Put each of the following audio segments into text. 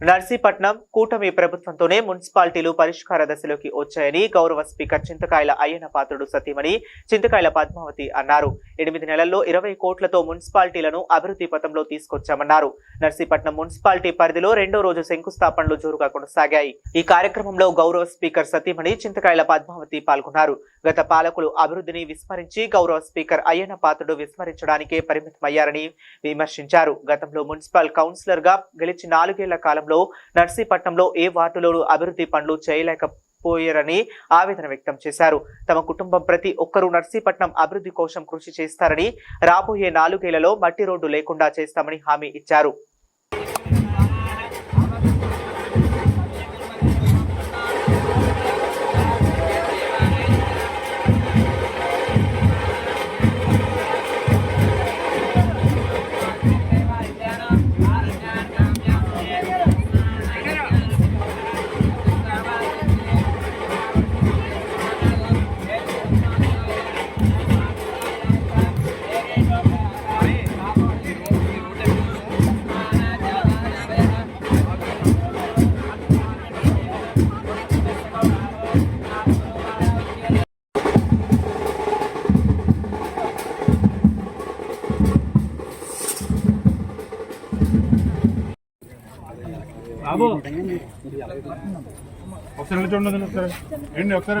నర్సీపట్నం కూటమి ప్రభుత్వంతోనే మున్సిపాలిటీలు పరిష్కార దశలోకి వచ్చాయని గౌరవ స్పీకర్ చింతకాయల అయ్యన పాత్రుడు సతీమణి చింతకాయల పద్మావతి అన్నారు. ఎనిమిది నెలల్లో ఇరవై కోట్లతో మున్సిపాలిటీలను అభివృద్ధి పథంలో తీసుకొచ్చామన్నారు. నర్సీపట్నం మున్సిపాలిటీ పరిధిలో రెండో రోజు శంకుస్థాపనలు జోరుగా కొనసాగాయి. ఈ కార్యక్రమంలో గౌరవ స్పీకర్ సతీమణి చింతకాయల పద్మావతి పాల్గొన్నారు. గత పాలకులు అభివృద్ధిని విస్మరించి గౌరవ స్పీకర్ అయ్యన్న పాత్రుడు విస్మరించడానికే పరిమితమయ్యారని విమర్శించారు. గతంలో మున్సిపల్ కౌన్సిలర్గా గెలిచి నాలుగేళ్ళ కాలంలో నర్సీపట్నంలో ఏ వార్డులోనూ అభివృద్ధి పనులు చేయలేకపోయారని ఆవేదన వ్యక్తం చేశారు. తమ కుటుంబం ప్రతి ఒక్కరూ నర్సీపట్నం అభివృద్ధి కోసం కృషి చేస్తారని రాబోయే నాలుగేళ్ళలో మట్టి రోడ్డు లేకుండా చేస్తామని హామీ ఇచ్చారు. ఒకసారి చూడండి ఒకసారి. ఏంటి ఒకసారి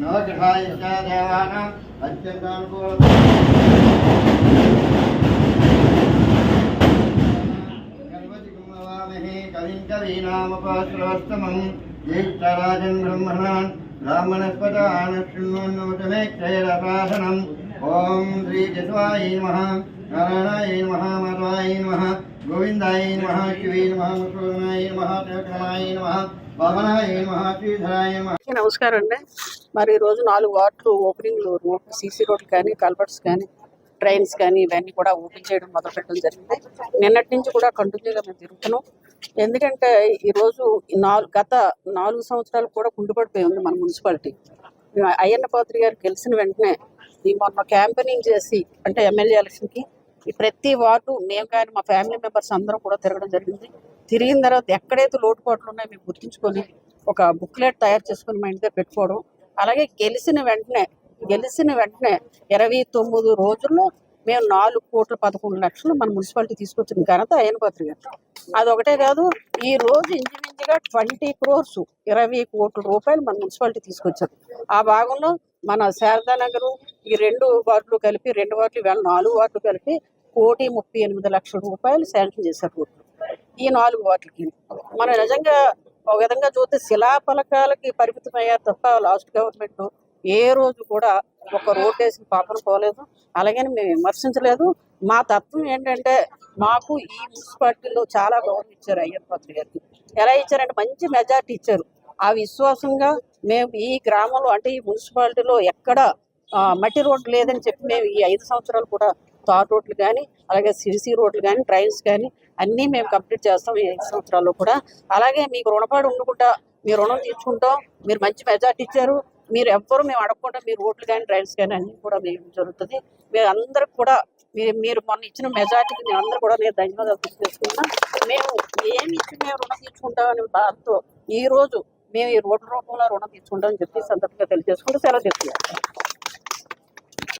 నోజుభాయిష్ట దేవానాం అత్యంతానుకూల కవింకవీనామపాశ్రవస్తమం జ్యేష్ఠరాజన్ బ్రహ్మణాన్ బ్రాహ్మణస్పదానశృణ్వన్నోటమే క్షైరపాసనం ఓం శ్రీ జస్వాయ నమ నారాయణాయ నమ మాధవాయ నమ గోవిందాయ నమ శివే నమ ముసోనాయ నమ చక్రమాయ నమ. నమస్కారం అండి. మరి ఈరోజు నాలుగు వార్డులు ఓపెనింగ్లు సీసీ రోడ్లు కానీ కల్వర్ట్స్ కానీ ట్రైన్స్ కానీ ఇవన్నీ కూడా ఓపెన్ చేయడం మొదలుపెట్టడం జరిగింది. నిన్నటి నుంచి కూడా కంటిన్యూగా మేము తిరుగుతున్నాం. ఎందుకంటే ఈరోజు నాలుగు గత నాలుగు సంవత్సరాలు కూడా కుంటుపడిపోయి ఉంది మన మున్సిపాలిటీ. అయ్యన్న పాత్రి గారు గెలిచిన వెంటనే ఈ మొన్న క్యాంపెనింగ్ చేసి అంటే ఎమ్మెల్యే ఎలక్షన్కి ప్రతి వార్డు మేము కానీ మా ఫ్యామిలీ మెంబర్స్ అందరం కూడా తిరగడం జరిగింది. తిరిగిన తర్వాత ఎక్కడైతే లోటుపాట్లు ఉన్నాయో మేము గుర్తించుకొని ఒక బుక్లెట్ తయారు చేసుకుని మా ఇంటి దగ్గర పెట్టుకోవడం. అలాగే గెలిచిన వెంటనే గెలిచిన వెంటనే ఇరవై తొమ్మిది రోజుల్లో మేము నాలుగు కోట్ల పదకొండు లక్షలు మన మున్సిపాలిటీ తీసుకొచ్చిన ఘనత అయ్యన పాత్రి గారు అదొకటే కాదు ఈ రోజు ఇంచుమించుగా ట్వంటీ క్రోర్స్ ఇరవై కోట్ల రూపాయలు మన మున్సిపాలిటీ తీసుకొచ్చారు. ఆ భాగంలో మన శారదానగర్ ఈ రెండు వార్డులు కలిపి రెండు వార్డులు ఇవాళ నాలుగు వార్డులు కలిపి కోటి ముప్పై ఎనిమిది లక్షల రూపాయలు శాంక్షన్ చేశారు. ఈ నాలుగు వాటికి మనం నిజంగా ఒక విధంగా చూస్తే శిలాఫలకాలకి పరిమితమయ్యారు తప్ప లాస్ట్ గవర్నమెంట్ ఏ రోజు కూడా ఒక రోడ్ వేసిన పాపన పోలేదు. అలాగని మేము విమర్శించలేదు. మా తత్వం ఏంటంటే మాకు ఈ మున్సిపాలిటీలో చాలా గౌరవం ఇచ్చారు అయ్యప్ప పాత్రి గారికి ఎలా ఇచ్చారంటే మంచి మెజార్టీ ఇచ్చారు. ఆ విశ్వాసంగా మేము ఈ గ్రామంలో అంటే ఈ మున్సిపాలిటీలో ఎక్కడ మట్టి రోడ్డు లేదని చెప్పి మేము ఈ ఐదు సంవత్సరాలు కూడా తార్ రోడ్లు కానీ అలాగే సిరిసి రోడ్లు కానీ ట్రైన్స్ కానీ అన్నీ మేము కంప్లీట్ చేస్తాం ఈ ఐదు సంవత్సరాల్లో కూడా. అలాగే మీకు రుణపాటు ఉండకుండా మీ రుణం తీర్చుకుంటాం. మీరు మంచి మెజార్టీ ఇచ్చారు. మీరు ఎవ్వరూ మేము అడగకుండా మీ రోడ్లు కానీ ట్రైన్స్ కానీ అన్నీ కూడా మేము జరుగుతుంది. మీరు అందరికి కూడా మీరు మీరు మొన్న ఇచ్చిన మెజార్టీకి మేము అందరూ కూడా నేను ధన్యవాదాలు తెలియజేసుకుంటున్నాం మేము ఏమి ఇచ్చి మేము రుణం తీర్చుకుంటామని బాధతో ఈ రోజు మేము ఈ రోడ్డు రూపంలో రుణం తీసుకుంటామని చెప్పి సందర్భంగా తెలియజేసుకుంటూ సెలవు తీసుకున్నాం